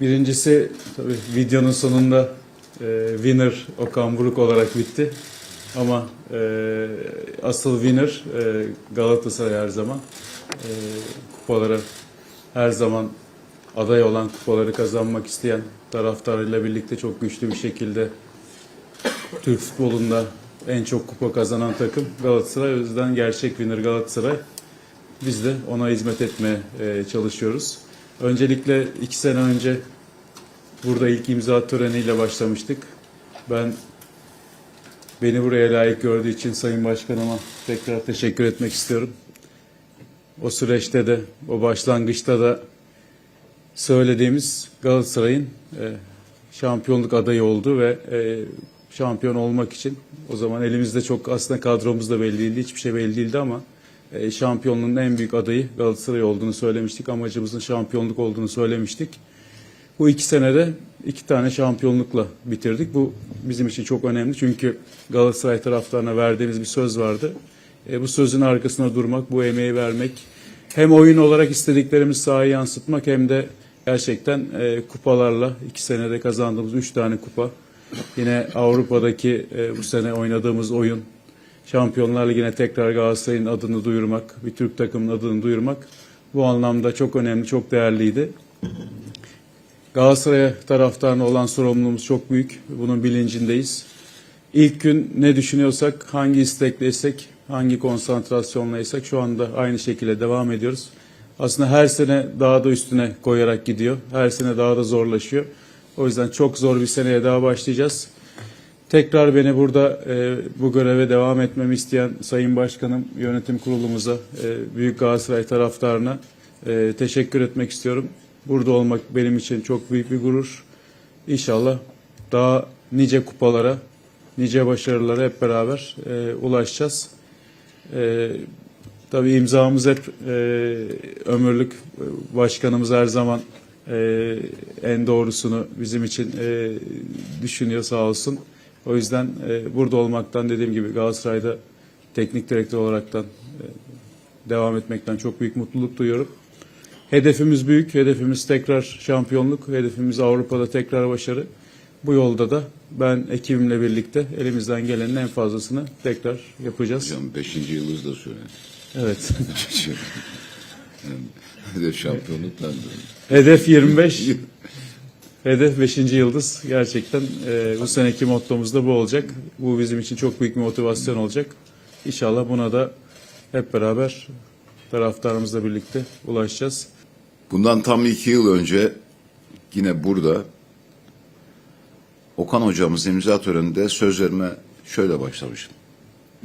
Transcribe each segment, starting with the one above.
Birincisi tabii videonun sonunda e, winner Okan Buruk olarak bitti. Ama e, asıl winner e, Galatasaray her zaman. E, kupalara her zaman aday olan kupaları kazanmak isteyen taraftarıyla birlikte çok güçlü bir şekilde Türk futbolunda en çok kupa kazanan takım Galatasaray. O yüzden gerçek winner Galatasaray. Biz de ona hizmet etmeye e, çalışıyoruz. Öncelikle iki sene önce burada ilk imza töreniyle başlamıştık. Ben beni buraya layık gördüğü için Sayın Başkanıma tekrar teşekkür etmek istiyorum. O süreçte de, o başlangıçta da söylediğimiz Galatasaray'ın e, şampiyonluk adayı oldu ve e, şampiyon olmak için o zaman elimizde çok aslında kadromuz da belli değildi, hiçbir şey belli değildi ama e, şampiyonluğun en büyük adayı Galatasaray olduğunu söylemiştik. Amacımızın şampiyonluk olduğunu söylemiştik. Bu iki senede iki tane şampiyonlukla bitirdik. Bu bizim için çok önemli çünkü Galatasaray taraftarına verdiğimiz bir söz vardı. E, bu sözün arkasına durmak, bu emeği vermek, hem oyun olarak istediklerimizi sahaya yansıtmak hem de gerçekten e, kupalarla iki senede kazandığımız üç tane kupa. Yine Avrupa'daki e, bu sene oynadığımız oyun, Şampiyonlar Ligi'ne tekrar Galatasaray'ın adını duyurmak, bir Türk takımının adını duyurmak bu anlamda çok önemli, çok değerliydi. Galatasaray taraftarına olan sorumluluğumuz çok büyük. Bunun bilincindeyiz. İlk gün ne düşünüyorsak, hangi istekleysek, hangi konsantrasyonlaysak şu anda aynı şekilde devam ediyoruz. Aslında her sene daha da üstüne koyarak gidiyor. Her sene daha da zorlaşıyor. O yüzden çok zor bir seneye daha başlayacağız. Tekrar beni burada e, bu göreve devam etmemi isteyen Sayın Başkanım, yönetim kurulumuza, e, Büyük Galatasaray taraftarına e, teşekkür etmek istiyorum. Burada olmak benim için çok büyük bir gurur. İnşallah daha nice kupalara, nice başarılara hep beraber e, ulaşacağız. E, tabii imzamız hep e, ömürlük. Başkanımız her zaman e, en doğrusunu bizim için e, düşünüyor sağ olsun. O yüzden e, burada olmaktan dediğim gibi Galatasaray'da teknik direktör olaraktan e, devam etmekten çok büyük mutluluk duyuyorum. Hedefimiz büyük, hedefimiz tekrar şampiyonluk, hedefimiz Avrupa'da tekrar başarı. Bu yolda da ben ekibimle birlikte elimizden gelenin en fazlasını tekrar yapacağız. Hocam beşinci yıldız da söyledi. Evet. yani, de şampiyonluktan da. Hedef 25. Hedef 5. yıldız. Gerçekten e, bu seneki mottomuz da bu olacak. Bu bizim için çok büyük bir motivasyon olacak. İnşallah buna da hep beraber taraftarımızla birlikte ulaşacağız. Bundan tam iki yıl önce yine burada Okan hocamız imza töreninde sözlerime şöyle başlamışım.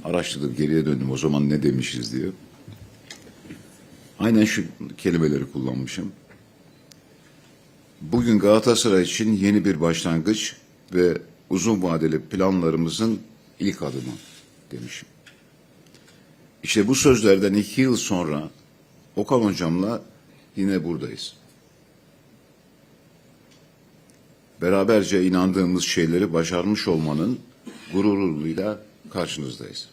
Araştırdım, geriye döndüm o zaman ne demişiz diye. Aynen şu kelimeleri kullanmışım. Bugün Galatasaray için yeni bir başlangıç ve uzun vadeli planlarımızın ilk adımı demişim. İşte bu sözlerden iki yıl sonra Okan hocamla yine buradayız. Beraberce inandığımız şeyleri başarmış olmanın gururuyla karşınızdayız.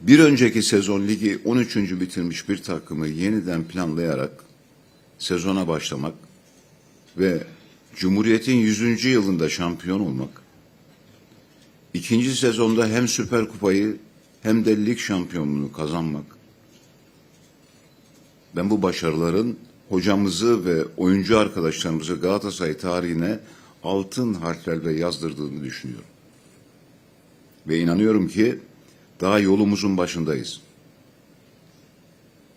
Bir önceki sezon ligi 13. bitirmiş bir takımı yeniden planlayarak sezona başlamak ve Cumhuriyet'in 100. yılında şampiyon olmak, ikinci sezonda hem Süper Kupayı hem de lig şampiyonluğunu kazanmak. Ben bu başarıların hocamızı ve oyuncu arkadaşlarımızı Galatasaray tarihine altın harflerle yazdırdığını düşünüyorum. Ve inanıyorum ki daha yolumuzun başındayız.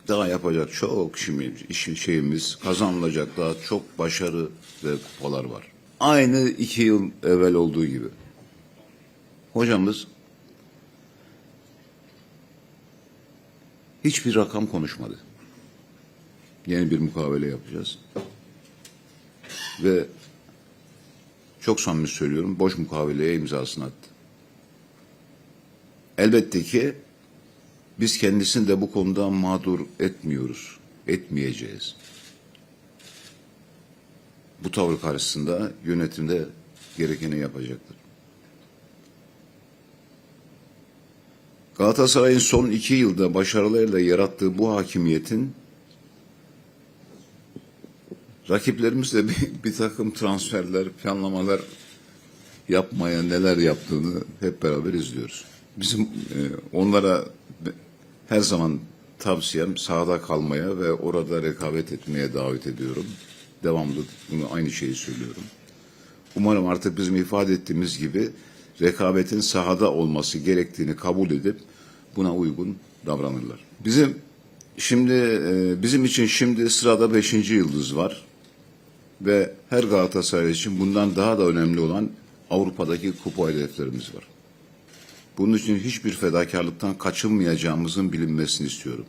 Daha yapacak çok işimiz, işi- şeyimiz, kazanılacak daha çok başarı ve kupalar var. Aynı iki yıl evvel olduğu gibi. Hocamız hiçbir rakam konuşmadı. Yeni bir mukavele yapacağız. Ve çok samimi söylüyorum, boş mukaveleye imzasını attı. Elbette ki biz kendisini de bu konuda mağdur etmiyoruz, etmeyeceğiz. Bu tavır karşısında yönetimde gerekeni yapacaktır. Galatasaray'ın son iki yılda başarılarıyla yarattığı bu hakimiyetin Rakiplerimiz de bir, bir takım transferler, planlamalar yapmaya neler yaptığını hep beraber izliyoruz. Bizim e, onlara her zaman tavsiyem sahada kalmaya ve orada rekabet etmeye davet ediyorum. Devamlı bunu aynı şeyi söylüyorum. Umarım artık bizim ifade ettiğimiz gibi rekabetin sahada olması gerektiğini kabul edip buna uygun davranırlar. Bizim şimdi e, bizim için şimdi sırada beşinci yıldız var ve her Galatasaray için bundan daha da önemli olan Avrupa'daki kupa hedeflerimiz var. Bunun için hiçbir fedakarlıktan kaçınmayacağımızın bilinmesini istiyorum.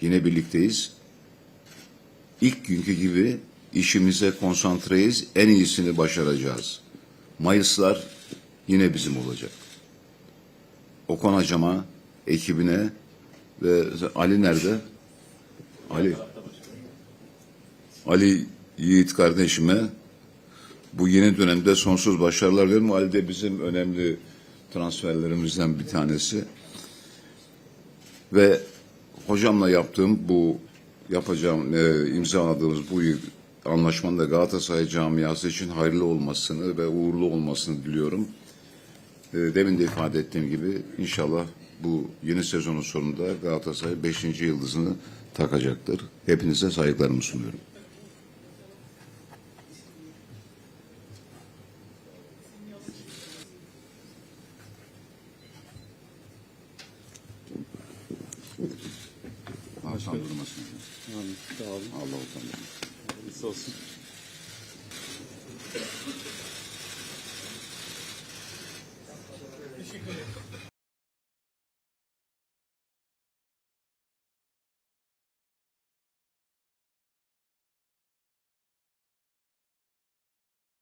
Yine birlikteyiz. İlk günkü gibi işimize konsantreyiz, en iyisini başaracağız. Mayıslar yine bizim olacak. Okan Hocama, ekibine ve Ali nerede? Ali. Ali Yiğit kardeşime bu yeni dönemde sonsuz başarılar diliyorum. Ali de bizim önemli transferlerimizden bir tanesi. Ve hocamla yaptığım bu yapacağım e, imzaladığımız bu anlaşmanın da Galatasaray camiası için hayırlı olmasını ve uğurlu olmasını diliyorum. E, demin de ifade ettiğim gibi inşallah bu yeni sezonun sonunda Galatasaray 5. yıldızını takacaktır. Hepinize saygılarımı sunuyorum. Allah utandırmasın. Amin. Sağ olun. Allah utandırmasın. Hayırlısı olsun.